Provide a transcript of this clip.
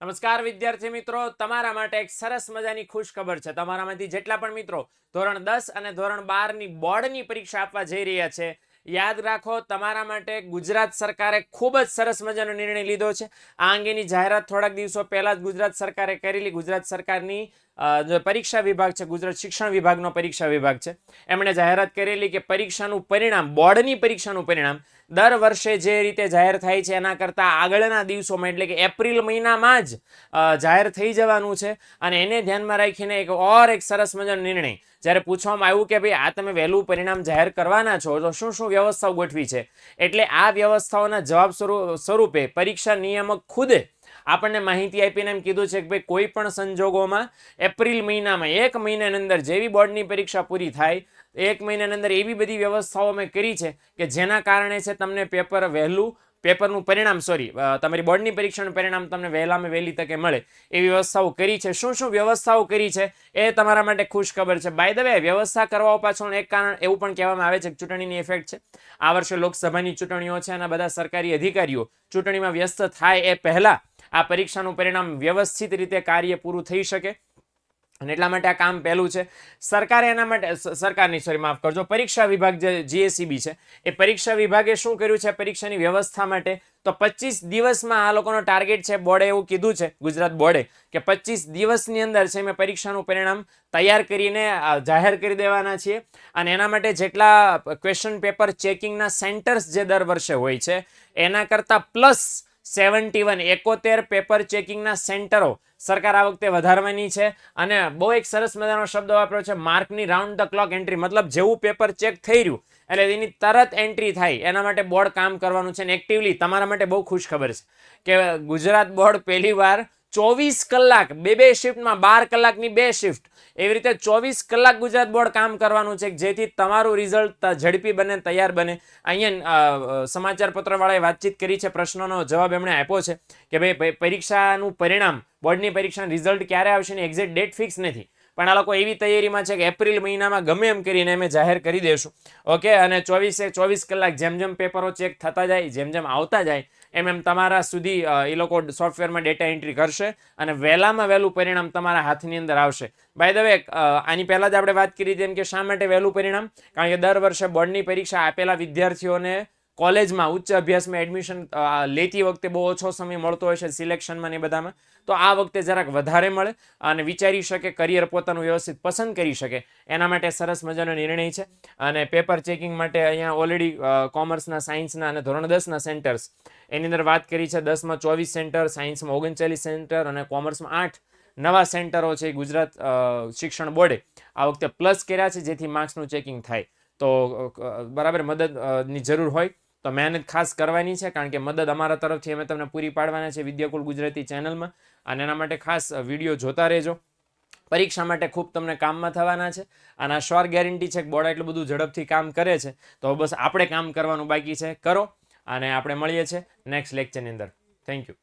નમસ્કાર વિદ્યાર્થી મિત્રો, તમારા માટે એક સરસ મજાની ખુશ ખબર છે. તમારામાંથી જેટલા પણ મિત્રો ધોરણ દસ અને ધોરણ બારની બોર્ડની પરીક્ષા આપવા જઈ રહ્યા છે, યાદ રાખો તમારા માટે ગુજરાત સરકારે ખૂબ જ સરસ મજાનો નિર્ણય લીધો છે. આ અંગેની જાહેરાત થોડાક દિવસો પહેલા જ ગુજરાત સરકારે કરેલી. ગુજરાત સરકારની પરીક્ષા વિભાગ છે, ગુજરાત શિક્ષણ વિભાગનો પરીક્ષા વિભાગ છે. એમણે જાહેરાત કરેલી કે પરીક્ષાનું પરિણામ, બોર્ડની પરીક્ષાનું પરિણામ દર વર્ષે જે રીતે જાહેર થાય છે, એના કરતાં આગળના દિવસોમાં, એટલે કે એપ્રિલ મહિનામાં જ જાહેર થઈ જવાનું છે. અને એને ધ્યાનમાં રાખીને એક ઓર એક સરસ મજાનો નિર્ણય. જ્યારે પૂછવામાં આવ્યું કે ભાઈ, આ તમે વહેલું પરિણામ જાહેર કરવાના છો, તો શું શું વ્યવસ્થાઓ ગોઠવી છે? એટલે આ વ્યવસ્થાઓના જવાબ સ્વરૂ- સ્વરૂપે પરીક્ષા નિયામક ખુદે આપણને માહિતી આપીને એમ કીધું છે કે ભાઈ, કોઈ પણ સંજોગોમાં એપ્રિલ મહિનામાં, એક મહિનાની અંદર જેવી બોર્ડની પરીક્ષા પૂરી થાય, એક મહિનાની અંદર એવી બધી વ્યવસ્થાઓ મેં કરી છે કે જેના કારણે છે તમને પેપર વહેલું, પેપરનું પરિણામ સોરી તમારી બોર્ડની પરીક્ષાનું પરિણામ તમને વહેલામાં વહેલી તકે મળે. એવી વ્યવસ્થાઓ કરી છે. શું શું વ્યવસ્થાઓ કરી છે એ તમારા માટે ખુશ ખબર છે. બાય ધ વે વ્યવસ્થા કરવા પાછળનું એક કારણ એવું પણ કહેવામાં આવે છે કે ચૂંટણીની ઇફેક્ટ છે. આ વર્ષે લોકસભાની ચૂંટણીઓ છે અને બધા સરકારી અધિકારીઓ ચૂંટણીમાં વ્યસ્ત થાય એ પહેલા આ પરીક્ષાનું પરિણામ વ્યવસ્થિત રીતે કાર્ય પૂરું થઈ શકે. અને એટલા માટે આ કામ પહેલું છે. સરકારે એના માટે સરકારની, સોરી, માફ કરજો, પરીક્ષા વિભાગ જે જીએસસીબી છે, એ પરીક્ષા વિભાગે શું કર્યું છે પરીક્ષાની વ્યવસ્થા માટે? તો પચીસ દિવસમાં આ લોકોનો ટાર્ગેટ છે, બોર્ડે એવું કીધું છે, ગુજરાત બોર્ડે, કે પચીસ દિવસની અંદર છે મેં પરીક્ષાનું પરિણામ તૈયાર કરીને જાહેર કરી દેવાના છીએ. અને એના માટે જેટલા ક્વેશ્ચન પેપર ચેકિંગના સેન્ટર્સ જે દર વર્ષે હોય છે, એના કરતાં પ્લસ સેવન્ટી વન, એકોતેર પેપર ચેકિંગના સેન્ટરો સરકાર આ વખતે વધારવાની છે અને બહુ એક સરસ મજાનો શબ્દ વાપર્યો છે, માર્કની રાઉન્ડ ધ ક્લોક એન્ટ્રી, મતલબ જેવું પેપર ચેક થઈ રહ્યું, એટલે એની તરત એન્ટ્રી થાય, એના માટે બોર્ડ કામ કરવાનું છે અને એક્ટિવલી તમારા માટે બહુ ખુશ ખબર છે કે ગુજરાત બોર્ડ પહેલીવાર ચોવીસ કલાક બે બે શિફ્ટમાં બાર કલાકની બે શિફ્ટ એવી રીતે ચોવીસ કલાક ગુજરાત બોર્ડ કામ કરવાનું છે જેથી તમારું રિઝલ્ટ ઝડપી બને, તૈયાર બને. અહીંયા સમાચાર પત્રવાળાએ વાતચીત કરી છે, પ્રશ્નોનો જવાબ એમણે આપ્યો છે કે ભાઈ પરીક્ષાનું પરિણામ, બોર્ડની પરીક્ષાનું રિઝલ્ટ ક્યારે આવશે ને એક્ઝેક્ટ ડેટ ફિક્સ નથી. પણ આ લોકો એવી તૈયારીમાં છે કે એપ્રિલ મહિનામાં ગમે એમ કરીને અમે જાહેર કરી દઈશું ઓકે? અને ચોવીસે, ચોવીસ કલાક જેમ જેમ પેપરો ચેક થતા જાય, જેમ જેમ આવતા જાય, એમ એમ તમારા સુધી એ લોકો સોફ્ટવેરમાં ડેટા એન્ટ્રી કરશે અને વહેલામાં વહેલું પરિણામ તમારા હાથની અંદર આવશે. બાય ધ વે આની પહેલાં જ આપણે વાત કરી તેમ કે શા માટે વહેલું પરિણામ? કારણ કે દર વર્ષે બોર્ડની પરીક્ષા આપેલા વિદ્યાર્થીઓને કોલેજમાં ઉચ્ચ અભ્યાસમાં એડમિશન લેતી વખતે બહુ ઓછો સમય મળતો હોય છે સિલેક્શનમાં ને બધામાં. તો આ વખતે જરાક વધારે મળે અને વિચારી શકે કરિયર પોતાનું વ્યવસ્થિત પસંદ કરી શકે. એના માટે સરસ મજાનો નિર્ણય છે. અને પેપર ચેકિંગ માટે અહીંયા ઓલરેડી કોમર્સના સાયન્સના અને ધોરણ દસના સેન્ટર્સ એની અંદર વાત કરી છે, દસમાં ચોવીસ સેન્ટર સાયન્સમાં ઓગણચાલીસ સેન્ટર અને કોમર્સમાં આઠ નવા સેન્ટરો છે ગુજરાત શિક્ષણ બોર્ડે. આ વખતે પ્લસ કર્યા છે, જેથી માર્ક્સનું ચેકિંગ થાય. તો બરાબર મદદની જરૂર હોય. તો મહેનત ખાસ કરવાની છે, કારણ કે મદદ અમારા તરફથી અમે તમને પૂરી પાડવાના છે વિદ્યાકુલ ગુજરાતી ચેનલમાં. અને એના માટે ખાસ વીડિયો જોતા રહેજો. પરીક્ષા માટે ખૂબ તમને કામમાં થવાના છે. અને આ શ્યોર ગેરંટી છે કે બોર્ડ એટલું બધું ઝડપથી કામ કરે છે. તો બસ આપણે કામ કરવાનું બાકી છે. કરો. અને આપણે મળીએ છીએ નેક્સ્ટ લેક્ચરની અંદર. Thank you